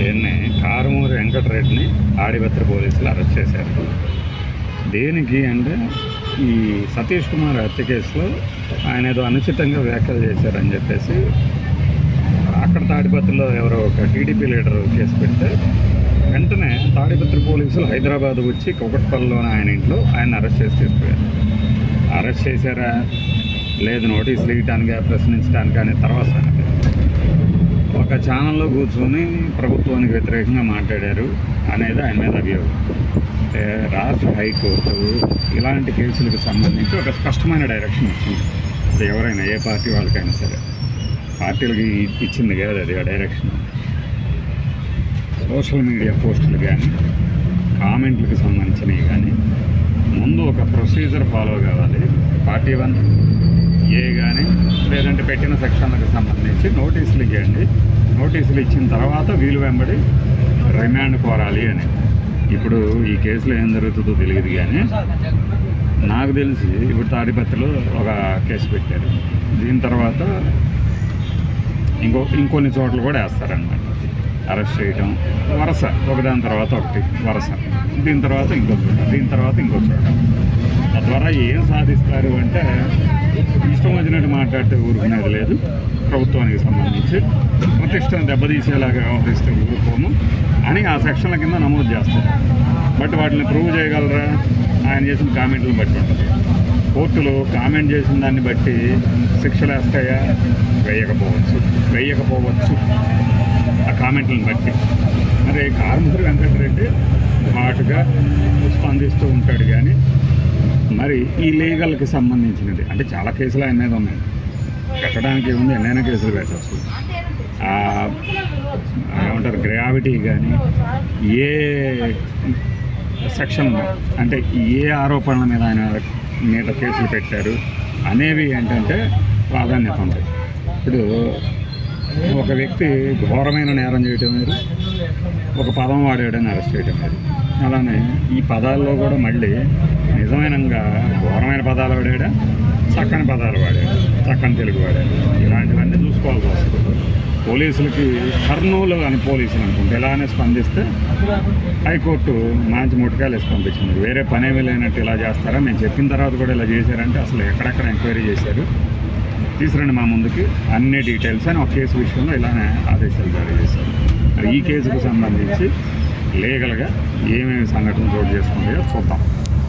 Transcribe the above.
ఈయన్ని కారుమూరి వెంకటరెడ్డిని ఆడిపత్ర పోలీసులు అరెస్ట్ చేశారు. దేనికి అంటే ఈ సతీష్ కుమార్ హత్య కేసులో ఆయన ఏదో అనుచితంగా వ్యాఖ్యలు చేశారని చెప్పేసి అక్కడ తాడిపత్రిలో ఎవరో ఒక టీడీపీ లీడర్ కేసు పెడితే వెంటనే తాడిపత్రి పోలీసులు హైదరాబాద్ వచ్చి కొకట్పల్లిలోని ఆయన ఇంట్లో ఆయన అరెస్ట్ చేసి తీసుకుపోయారు. అరెస్ట్ చేశారా? లేదు నోటీసులు ఇవ్వటానికి ప్రశ్నించడానికి అనే తర్వాత సంగతి. ఒక ఛానల్లో కూర్చొని ప్రభుత్వానికి వ్యతిరేకంగా మాట్లాడారు అనేది ఆయన మీద అభియోగం. అంటే రాష్ట్ర హైకోర్టు ఇలాంటి కేసులకు సంబంధించి ఒక స్పష్టమైన డైరెక్షన్ ఇచ్చింది. ఎవరైనా ఏ పార్టీ వాళ్ళకైనా సరే. పార్టీలకి ఇచ్చింది కాదు అది ఆ డైరెక్షన్ సోషల్ మీడియా పోస్టులు కానీ కామెంట్లకు సంబంధించినవి కానీ ముందు ఒక ప్రొసీజర్ ఫాలో కావాలి. పార్టీ వన్ ఏ కానీ లేదంటే పెట్టిన సెక్షన్లకు సంబంధించి నోటీసులు ఇవ్వండి. నోటీసులు ఇచ్చిన తర్వాత వీలు వెంబడి రిమాండ్ కోరాలి అని. ఇప్పుడు ఈ కేసులో ఏం జరుగుతుందో తెలియదు కానీ నాకు తెలిసి ఇప్పుడు తాడిపత్రిలో ఒక కేసు పెట్టారు. దీని తర్వాత ఇంకో ఇంకొన్ని చోట్ల కూడా వేస్తారనమాట అరెస్ట్ చేయటం వరుస. ఒకదాని తర్వాత ఒకటి వరుస. దీని తర్వాత ఇంకో చోట దీని తర్వాత ఇంకో చోట. తద్వారా ఏం సాధిస్తారు అంటే ఇష్టం వచ్చినట్టు మాట్లాడితే ఊరుకునేది లేదు. ప్రభుత్వానికి సంబంధించి ప్రతిష్టను దెబ్బతీసేలాగా వ్యవహరిస్తే ఊరుకోము అని ఆ సెక్షన్ల కింద నమోదు చేస్తారు. బట్ వాటిని ప్రూవ్ చేయగలరా? ఆయన చేసిన కామెంట్లను బట్టి ఉంటుంది. కోర్టులు కామెంట్ చేసిన దాన్ని బట్టి శిక్షలు వేస్తాయా? వేయకపోవచ్చు. వేయకపోవచ్చు. ఆ కామెంట్లను బట్టి. మరి కార్మికుడు వెంకటరెడ్డి ఘాటుగా స్పందిస్తూ ఉంటాడు కానీ మరి ఈ లీగల్కి సంబంధించినది. అంటే చాలా కేసులు ఆయన మీద ఉన్నాయి. పెట్టడానికి ఏముంది? ఎన్నైనా కేసులు పెట్టచ్చు ఏమంటారు? గ్రావిటీ కానీ ఏ సెక్షన్ అంటే ఏ ఆరోపణల మీద ఆయన మీద కేసులు పెట్టారు అనేవి ఏంటంటే ప్రాధాన్యత ఉంటాయి ఇప్పుడు ఒక వ్యక్తి ఘోరమైన నేరం చేయటం మీరు ఒక పదం వాడేయడం అరెస్ట్ చేయటం మీరు అలానే ఈ పదాల్లో కూడా మళ్ళీ నిజమైనగా ఘోరమైన పదాలు వాడాడా? చక్కని పదాలు వాడాడు. చక్కని తెలుగు వాడాడు. ఇలాంటివన్నీ చూసుకోవాల్సి వస్తుంది. పోలీసులకి కర్నూలు అని పోలీసులు అనుకుంటే ఇలానే స్పందిస్తే హైకోర్టు మంచి ముట్టకాయలు వేసి పంపించింది. వేరే పనేమీ లేనట్టు ఇలా చేస్తారా? మేము చెప్పిన తర్వాత కూడా ఇలా చేశారంటే అసలు ఎక్కడెక్కడ ఎంక్వైరీ చేశారు? తీసుకురండి మా ముందుకి. అన్ని డీటెయిల్స్ అని ఒక కేసు విషయంలో ఇలానే ఆదేశాలు జారీ చేశారు. ఈ కేసుకు సంబంధించి లీగల్గా ఏమేమి సంఘటనలు చోటు చేసుకుంటాయో చూద్దాం.